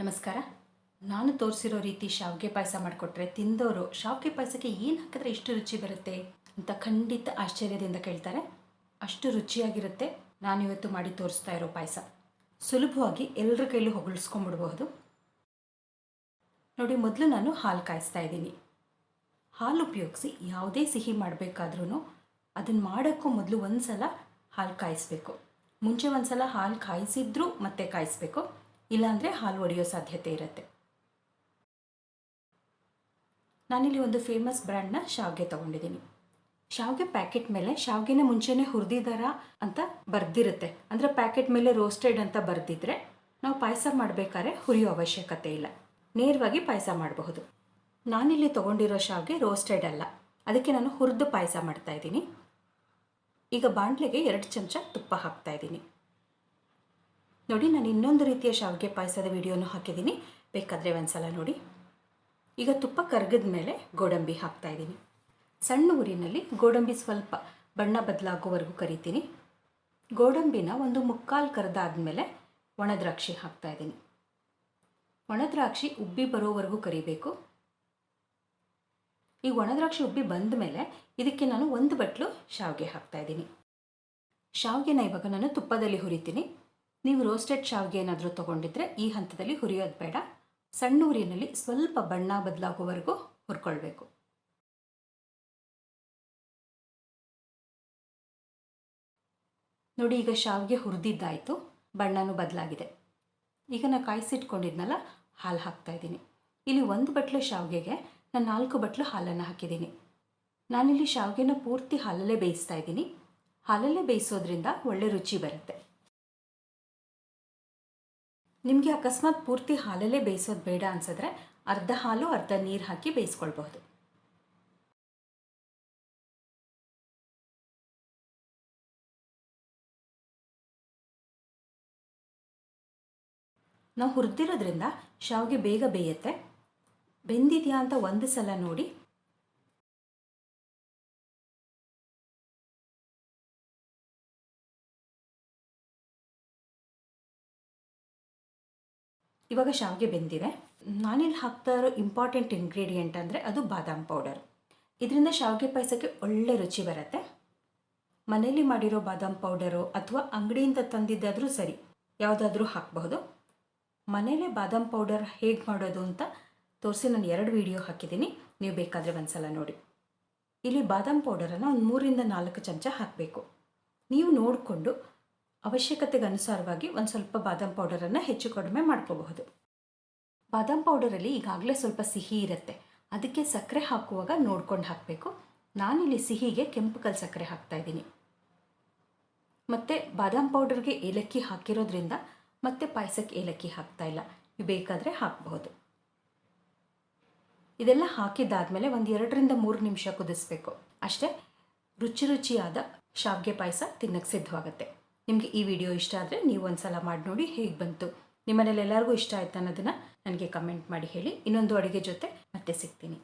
ನಮಸ್ಕಾರ. ನಾನು ತೋರಿಸಿರೋ ರೀತಿ ಶಾವಿಗೆ ಪಾಯಸ ಮಾಡಿಕೊಟ್ರೆ ತಿಂದವರು ಶಾವಿಗೆ ಪಾಯಸಕ್ಕೆ ಏನು ಹಾಕಿದ್ರೆ ಇಷ್ಟು ರುಚಿ ಬರುತ್ತೆ ಅಂತ ಖಂಡಿತ ಆಶ್ಚರ್ಯದಿಂದ ಕೇಳ್ತಾರೆ. ಅಷ್ಟು ರುಚಿಯಾಗಿರುತ್ತೆ ನಾನು ಇವತ್ತು ಮಾಡಿ ತೋರಿಸ್ತಾ ಇರೋ ಪಾಯಸ. ಸುಲಭವಾಗಿ ಎಲ್ಲರ ಕೈಲೂ ಹೊಗಳಿಸ್ಕೊಂಬಿಡ್ಬಹುದು ನೋಡಿ, ಮೊದಲು ನಾನು ಹಾಲು ಕಾಯಿಸ್ತಾ ಇದ್ದೀನಿ. ಹಾಲು ಉಪಯೋಗಿಸಿ ಯಾವುದೇ ಸಿಹಿ ಮಾಡಬೇಕಾದ್ರೂ ಅದನ್ನು ಮಾಡೋಕ್ಕೂ ಮೊದಲು ಒಂದು ಸಲ ಹಾಲು ಕಾಯಿಸ್ಬೇಕು. ಮುಂಚೆ ಒಂದು ಸಲ ಹಾಲು ಕಾಯಿಸಿದ್ರೂ ಮತ್ತೆ ಕಾಯಿಸ್ಬೇಕು. ಇಲ್ಲಾಂದರೆ ಹಾಲು ಒಡೆಯೋ ಸಾಧ್ಯತೆ ಇರುತ್ತೆ. ನಾನಿಲ್ಲಿ ಒಂದು ಫೇಮಸ್ ಬ್ರ್ಯಾಂಡ್ನ ಶಾವ್ಗೆ ತೊಗೊಂಡಿದ್ದೀನಿ. ಶಾವ್ಗೆ ಪ್ಯಾಕೆಟ್ ಮೇಲೆ ಶಾವ್ಗೆನ ಮುಂಚೆನೇ ಹುರಿದಿದಾರ ಅಂತ ಬರ್ದಿರುತ್ತೆ. ಅಂದರೆ ಪ್ಯಾಕೆಟ್ ಮೇಲೆ ರೋಸ್ಟೆಡ್ ಅಂತ ಬರೆದಿದ್ರೆ ನಾವು ಪಾಯಸ ಮಾಡಬೇಕಾದ್ರೆ ಹುರಿಯೋ ಅವಶ್ಯಕತೆ ಇಲ್ಲ. ನೇರವಾಗಿ ಪಾಯಸ ಮಾಡಬಹುದು. ನಾನಿಲ್ಲಿ ತೊಗೊಂಡಿರೋ ಶಾವ್ಗೆ ರೋಸ್ಟೆಡ್ ಅಲ್ಲ. ಅದಕ್ಕೆ ನಾನು ಹುರಿದು ಪಾಯಸ ಮಾಡ್ತಾ ಇದ್ದೀನಿ. ಈಗ ಬಾಣಲೆಗೆ ಎರಡು ಚಮಚ ತುಪ್ಪ ಹಾಕ್ತಾ ಇದ್ದೀನಿ. ನೋಡಿ, ನಾನು ಇನ್ನೊಂದು ರೀತಿಯ ಶಾವಿಗೆ ಪಾಯಸದ ವಿಡಿಯೋನು ಹಾಕಿದ್ದೀನಿ. ಬೇಕಾದರೆ ಒಂದ್ಸಲ ನೋಡಿ. ಈಗ ತುಪ್ಪ ಕರಗಿದ ಮೇಲೆ ಗೋಡಂಬಿ ಹಾಕ್ತಾ ಇದ್ದೀನಿ. ಸಣ್ಣ ಊರಿನಲ್ಲಿ ಗೋಡಂಬಿ ಸ್ವಲ್ಪ ಬಣ್ಣ ಬದಲಾಗೋವರೆಗೂ ಕರಿತೀನಿ. ಗೋಡಂಬಿನ ಒಂದು ಮುಕ್ಕಾಲು ಕರೆದಾದ್ಮೇಲೆ ಮೇಲೆ ಒಣದ್ರಾಕ್ಷಿ ಹಾಕ್ತಾ ಇದ್ದೀನಿ. ಒಣ ದ್ರಾಕ್ಷಿ ಉಬ್ಬಿ ಬರೋವರೆಗೂ ಕರಿಬೇಕು. ಈ ಒಣದ್ರಾಕ್ಷಿ ಉಬ್ಬಿ ಬಂದ ಮೇಲೆ ಇದಕ್ಕೆ ನಾನು ಒಂದು ಬಟ್ಲು ಶಾವಿಗೆ ಹಾಕ್ತಾ ಇದ್ದೀನಿ. ಶಾವಿಗೆನ ಇವಾಗ ನಾನು ತುಪ್ಪದಲ್ಲಿ ಹುರಿತೀನಿ. ನೀವು ರೋಸ್ಟೆಡ್ ಶಾವಿಗೆ ಏನಾದರೂ ತೊಗೊಂಡಿದ್ರೆ ಈ ಹಂತದಲ್ಲಿ ಹುರಿಯೋದು ಬೇಡ. ಸಣ್ಣ ಊರಿನಲ್ಲಿ ಸ್ವಲ್ಪ ಬಣ್ಣ ಬದಲಾಗುವವರೆಗೂ ಹುರ್ಕೊಳ್ಬೇಕು. ನೋಡಿ, ಈಗ ಶಾವಿಗೆ ಹುರಿದಿದ್ದಾಯಿತು. ಬಣ್ಣನೂ ಬದಲಾಗಿದೆ. ಈಗ ನಾನು ಕಾಯಿಸಿಟ್ಕೊಂಡಿದ್ನಲ್ಲ, ಹಾಲು ಹಾಕ್ತಾ ಇದ್ದೀನಿ. ಇಲ್ಲಿ ಒಂದು ಬಟ್ಲು ಶಾವಿಗೆಗೆ ನಾನು ನಾಲ್ಕು ಬಟ್ಲು ಹಾಲನ್ನು ಹಾಕಿದ್ದೀನಿ. ನಾನಿಲ್ಲಿ ಶಾವಿಗೆನ ಪೂರ್ತಿ ಹಾಲಲ್ಲೇ ಬೇಯಿಸ್ತಾ ಇದ್ದೀನಿ. ಹಾಲಲ್ಲೇ ಬೇಯಿಸೋದ್ರಿಂದ ಒಳ್ಳೆ ರುಚಿ ಬರುತ್ತೆ. ನಿಮಗೆ ಅಕಸ್ಮಾತ್ ಪೂರ್ತಿ ಹಾಲಲ್ಲೇ ಬೇಯಿಸೋದು ಬೇಡ ಅನ್ಸಿದ್ರೆ ಅರ್ಧ ಹಾಲು, ಅರ್ಧ ನೀರು ಹಾಕಿ ಬೇಯಿಸ್ಕೊಳ್ಬಹುದು. ನಾವು ಹುರಿದಿರೋದ್ರಿಂದ ಶಾವಿಗೆ ಬೇಗ ಬೇಯುತ್ತೆ. ಬೆಂದಿದೆಯಾ ಅಂತ ಒಂದು ಸಲ ನೋಡಿ ಇವಾಗ ಶಾವಿಗೆ ಬೆಂದಿದೆ. ನಾನಿಲ್ಲಿ ಹಾಕ್ತಾ ಇರೋ ಇಂಪಾರ್ಟೆಂಟ್ ಇಂಗ್ರೀಡಿಯೆಂಟ್ ಅಂದರೆ ಅದು ಬಾದಾಮ್ ಪೌಡರ್ ಇದರಿಂದ ಶಾವಿಗೆ ಪಾಯಸಕ್ಕೆ ಒಳ್ಳೆ ರುಚಿ ಬರುತ್ತೆ. ಮನೆಯಲ್ಲಿ ಮಾಡಿರೋ ಬಾದಾಮ್ ಪೌಡರು ಅಥವಾ ಅಂಗಡಿಯಿಂದ ತಂದಿದ್ದಾದರೂ ಸರಿ, ಯಾವುದಾದ್ರೂ ಹಾಕಬಹುದು. ಮನೆಯಲ್ಲೇ ಬಾದಾಮ್ ಪೌಡರ್ ಹೇಗೆ ಮಾಡೋದು ಅಂತ ತೋರಿಸಿ ನಾನು ಎರಡು ವಿಡಿಯೋ ಹಾಕಿದ್ದೀನಿ. ನೀವು ಬೇಕಾದರೆ ಒಂದು ಸಲ ನೋಡಿ. ಇಲ್ಲಿ ಬಾದಾಮ್ ಪೌಡರನ್ನು ಒಂದು ಮೂರಿಂದ ನಾಲ್ಕು ಚಮಚ ಹಾಕಬೇಕು. ನೀವು ನೋಡಿಕೊಂಡು ಅವಶ್ಯಕತೆಗೆ ಅನುಸಾರವಾಗಿ ಒಂದು ಸ್ವಲ್ಪ ಬಾದಾಮ್ ಪೌಡರನ್ನು ಹೆಚ್ಚು ಕಡಿಮೆ ಮಾಡ್ಕೋಬಹುದು. ಬಾದಾಮ್ ಪೌಡರಲ್ಲಿ ಈಗಾಗಲೇ ಸ್ವಲ್ಪ ಸಿಹಿ ಇರುತ್ತೆ. ಅದಕ್ಕೆ ಸಕ್ಕರೆ ಹಾಕುವಾಗ ನೋಡ್ಕೊಂಡು ಹಾಕಬೇಕು. ನಾನಿಲ್ಲಿ ಸಿಹಿಗೆ ಕೆಂಪು ಕಲ್ ಸಕ್ಕರೆ ಹಾಕ್ತಾ ಇದ್ದೀನಿ. ಮತ್ತು ಬಾದಾಮ್ ಪೌಡರ್ಗೆ ಏಲಕ್ಕಿ ಹಾಕಿರೋದ್ರಿಂದ ಮತ್ತೆ ಪಾಯಸಕ್ಕೆ ಏಲಕ್ಕಿ ಹಾಕ್ತಾ ಇಲ್ಲ. ಬೇಕಾದರೆ ಹಾಕಬಹುದು. ಇದೆಲ್ಲ ಹಾಕಿದ್ದಾದಮೇಲೆ ಒಂದು ಎರಡರಿಂದ ಮೂರು ನಿಮಿಷ ಕುದಿಸ್ಬೇಕು. ಅಷ್ಟೇ ರುಚಿ ರುಚಿಯಾದ ಶಾವಿಗೆ ಪಾಯಸ ತಿನ್ನಕ್ಕೆ ಸಿದ್ಧವಾಗುತ್ತೆ. ನಿಮಗೆ ಈ ವಿಡಿಯೋ ಇಷ್ಟ ಆದರೆ ನೀವು ಒಂದು ಸಲ ಮಾಡಿ ನೋಡಿ ಹೇಗೆ ಬಂತು. ನಿಮ್ಮನೇಲಿ ಎಲ್ಲರಿಗೂ ಇಷ್ಟ ಆಯ್ತು ಅನ್ನೋದನ್ನು ನನಗೆ ಕಮೆಂಟ್ ಮಾಡಿ ಹೇಳಿ. ಇನ್ನೊಂದು ಅಡುಗೆ ಜೊತೆ ಮತ್ತೆ ಸಿಗ್ತೀನಿ.